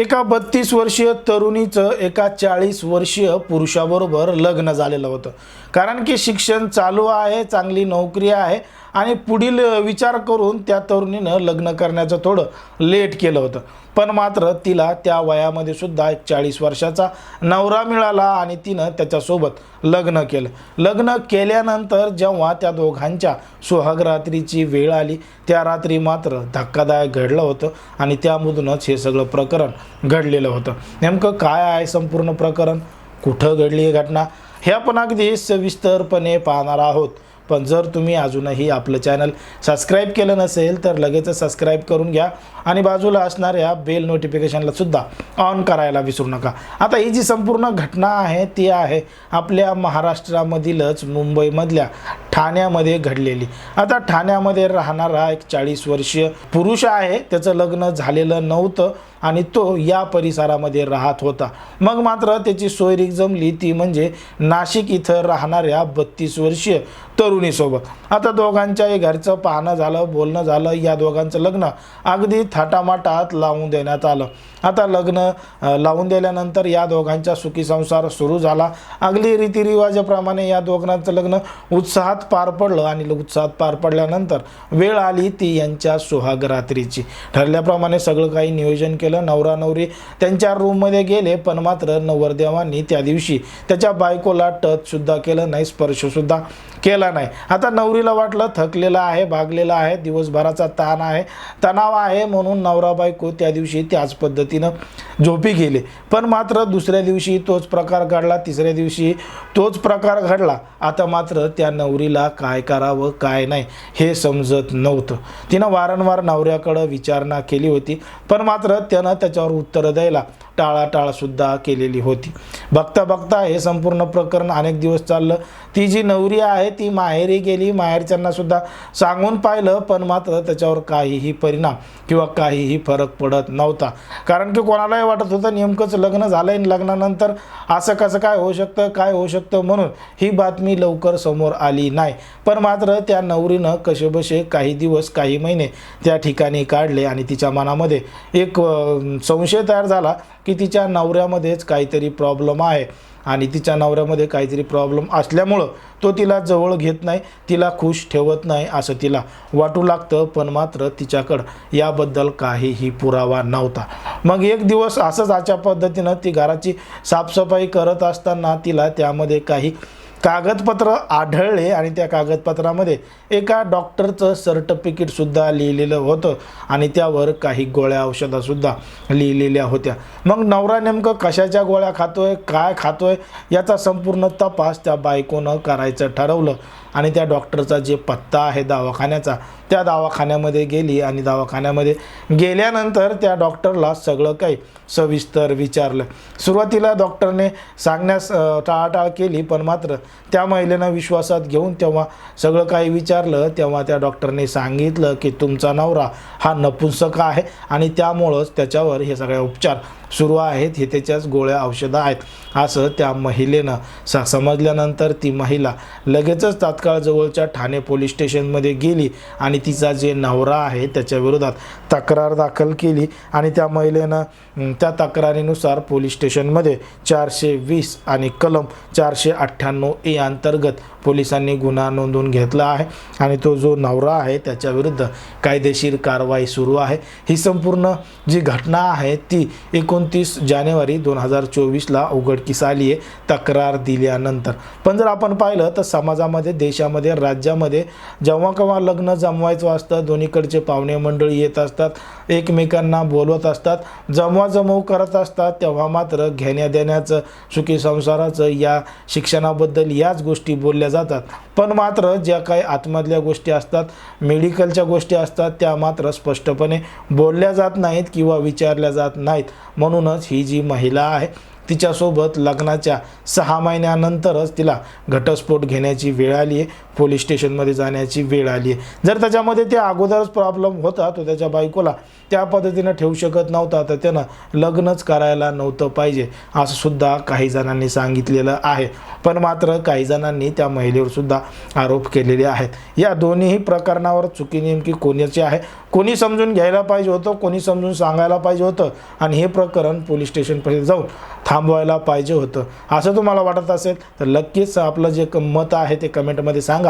एका बत्तीस वर्षीय तरुणीचं एका चाळीस वर्षीय पुरुषाबरोबर लग्न झालेलं होतं. कारण की शिक्षण चालू आहे चांगली नोकरी आहे आणि पुढील विचार करून त्या तरुणीनं लग्न करण्याचं थोडं लेट केलं होतं. पण मात्र तिला त्या वयामध्ये सुद्धा एक चाळीस वर्षाचा नवरा मिळाला आणि तिनं त्याच्यासोबत लग्न केलं. लग्न केल्यानंतर जेव्हा त्या दोघांच्या सुहागरात्रीची वेळ आली त्या रात्री मात्र धक्कादायक घडलं होतं आणि त्यामधूनच हे सगळं प्रकरण घडलेलं होतं. नेमकं काय आहे संपूर्ण प्रकरण? कुठं घडली ही घटना? हे आपण अगदी सविस्तरपणे पाहणार आहोत. पण जर तुम्ही अजूनही आपलं चॅनल सबस्क्राईब केलं नसेल तर लगेचच सबस्क्राईब करून घ्या. आणि बाजूला असणाऱ्या बेल नोटिफिकेशनला सुद्धा ऑन करायला विसरू नका. आता ही जी संपूर्ण घटना आहे ती आहे आपल्या महाराष्ट्रामधीलच मुंबईमधल्या ठाण्यामध्ये घडलेली. आता ठाण्यामध्ये राहणारा एक चाळीस वर्षीय पुरुष आहे. त्याचं लग्न झालेलं नव्हतं आणि तो या परिसरामध्ये राहत होता. मग मात्र त्याची सोयरीक जमली. ती म्हणजे नाशिक इथं राहणाऱ्या बत्तीस वर्षीय तरुणीसोबत. आता दोघांच्याही घरचं पाहणं झालं बोलणं झालं. या दोघांचं लग्न अगदी थाटामाटात लावून देण्यात आलं. आता लग्न लावून दिल्यानंतर या दोघांचा सुखी संसार सुरू झाला. अगदी रीतिरिवाजाप्रमाणे या दोघांचं लग्न उत्साहात पार पडलं आणि उत्साहात पार पडल्यानंतर वेळ आली ती यांच्या सुहागरात्रीची. ठरल्याप्रमाणे सगळं काही नियोजन केलं. नवरा नवरी त्यांच्या रूममध्ये गेले पण मात्र नवरदेवांनी त्या दिवशी त्याच्या बायकोला टचसुद्धा केलं नाही स्पर्शसुद्धा केला नाही. आता नवरीला वाटलं थकलेला आहे भागलेला आहे दिवसभराचा ताण आहे तणाव आहे म्हणून नवरा बायको त्या दिवशी त्याच पद्धतीनं झोपी गेले. पण मात्र दुसऱ्या दिवशी तोच प्रकार घडला तिसऱ्या दिवशी तोच प्रकार घडला. आता मात्र त्या नवरीला काय करावं काय नाही हे समजत नव्हतं. तिनं वारंवार नवऱ्याकडं विचारणा केली होती पण मात्र त्यानं त्याच्यावर उत्तरं द्यायला टाळाटाळसुद्धा केलेली होती. बघता बघता हे संपूर्ण प्रकरण अनेक दिवस चाललं. ती जी नवरी आहे ती माहेरी गेली. माहेरच्यांनासुद्धा सांगून पाहिलं पण मात्र त्याच्यावर काहीही परिणाम किंवा काहीही फरक पडत नव्हता. कारण की कोणालाही वाटत होतं नेमकंच लग्न झालंय आणि लग्नानंतर असं कसं काय होऊ शकतं काय होऊ शकतं म्हणून ही बातमी लवकर समोर आली नाही. पण मात्र त्या नवरीनं कसेबसे काही दिवस काही महिने त्या ठिकाणी काढले आणि तिच्या मनामध्ये एक संशय तयार झाला की तिच्या नवऱ्यामध्येच काहीतरी प्रॉब्लेम आहे. आणि तिच्या नवऱ्यामध्ये काहीतरी प्रॉब्लेम असल्यामुळं तो तिला जवळ घेत नाही तिला खुश ठेवत नाही असं तिला वाटू लागतं. पण मात्र तिच्याकडं याबद्दल काहीही पुरावा नव्हता. मग एक दिवस असंच अशा पद्धतीनं ती घराची साफसफाई करत असताना तिला त्यामध्ये काही कागदपत्र आढळले आणि त्या कागदपत्रामध्ये एका डॉक्टरचं सर्टिफिकेटसुद्धा लिहिलेलं होतं आणि त्यावर काही गोळ्या औषधासुद्धा लिहिलेल्या होत्या. मग नवरा नेमकं कशाच्या गोळ्या खातो आहे काय खातो आहे याचा संपूर्ण तपास त्या बायकोनं करायचं ठरवलं आणि त्या डॉक्टरचा जे पत्ता आहे दवाखान्याचा त्या दवाखान्यामध्ये गेली आणि दवाखान्यामध्ये गेल्यानंतर त्या डॉक्टरला सगळं काही सविस्तर विचारलं. सुरुवातीला डॉक्टरने सांगण्यास टाळाटाळ केली पण मात्र त्या महिलेनं विश्वासात घेऊन तेव्हा सगळं काही विचारलं. तेव्हा त्या डॉक्टरने सांगितलं की तुमचा नवरा हा नपुंसक आहे आणि त्यामुळंच त्याच्यावर हे सगळे उपचार सुरू आहेत. हे त्याच्याच गोळ्या औषधं आहेत. असं त्या महिलेनं सा समजल्यानंतर ती महिला लगेचच तात्काळ जवळच्या ठाणे पोलीस स्टेशनमध्ये गेली आणि तिचा जे नवरा आहे त्याच्या विरोधात तक्रार दाखल केली आणि त्या महिलेनं त्या तक्रारीनुसार पोलीस स्टेशनमध्ये चारशे वीस आणि कलम चारशे अठ्ठ्याण्णव ए अंतर्गत पोलिसांनी गुन्हा नोंदवून घेतला आहे आणि तो जो नवरा आहे त्याच्याविरुद्ध कायदेशीर कारवाई सुरू आहे. ही संपूर्ण जी घटना आहे ती एकोणतीस जानेवारी दोन हजार चोवीसला उघडकीस आली आहे तक्रार दिल्यानंतर. पण जर आपण पाहिलं तर समाजामध्ये देशामध्ये राज्यामध्ये जेव्हा केव्हा लग्न जमवायचं असतं दोन्हीकडचे पाहुणे मंडळी येत असतात एकमेकांना बोलवत असतात जमवाजमव करत असतात तेव्हा मात्र घेण्या देण्याचं सुखी संसाराचं या शिक्षणाबद्दल याच गोष्टी बोलल्या जातात. पण मात्र ज्या काही आतमधल्या गोष्टी असतात मेडिकलच्या गोष्टी असतात त्या मात्र स्पष्टपणे बोलल्या जात नाहीत किंवा विचारल्या जात नाहीत. म्हणूनच ही जी महिला आहे तिच्यासोबत लग्नाच्या सहा महिन्यानंतरच तिला घटस्फोट घेण्याची वेळ आली आहे. पोलीस स्टेशनमध्ये जाण्याची वेळ आली आहे. जर त्याच्यामध्ये ते अगोदरच प्रॉब्लेम होता तो त्याच्या बायकोला त्या पद्धतीनं ठेवू शकत नव्हता तर त्यानं लग्नच करायला नव्हतं पाहिजे असं सुद्धा काही जणांनी सांगितलेलं आहे. पण मात्र काही जणांनी त्या महिलेवर सुद्धा आरोप केलेले आहेत. या दोन्हीही प्रकरणावर चुकी नेमकी कोणाची आहे? कोणी समजून घ्यायला पाहिजे होतं कोणी समजून सांगायला पाहिजे होतं? आणि हे प्रकरण पोलीस स्टेशनपर्यंत जाऊन थांबवायला पाहिजे होतं. असं तुम्हाला वाटत असेल तर नक्कीच आपलं जे क- मत आहे ते कमेंटमध्ये सांगा.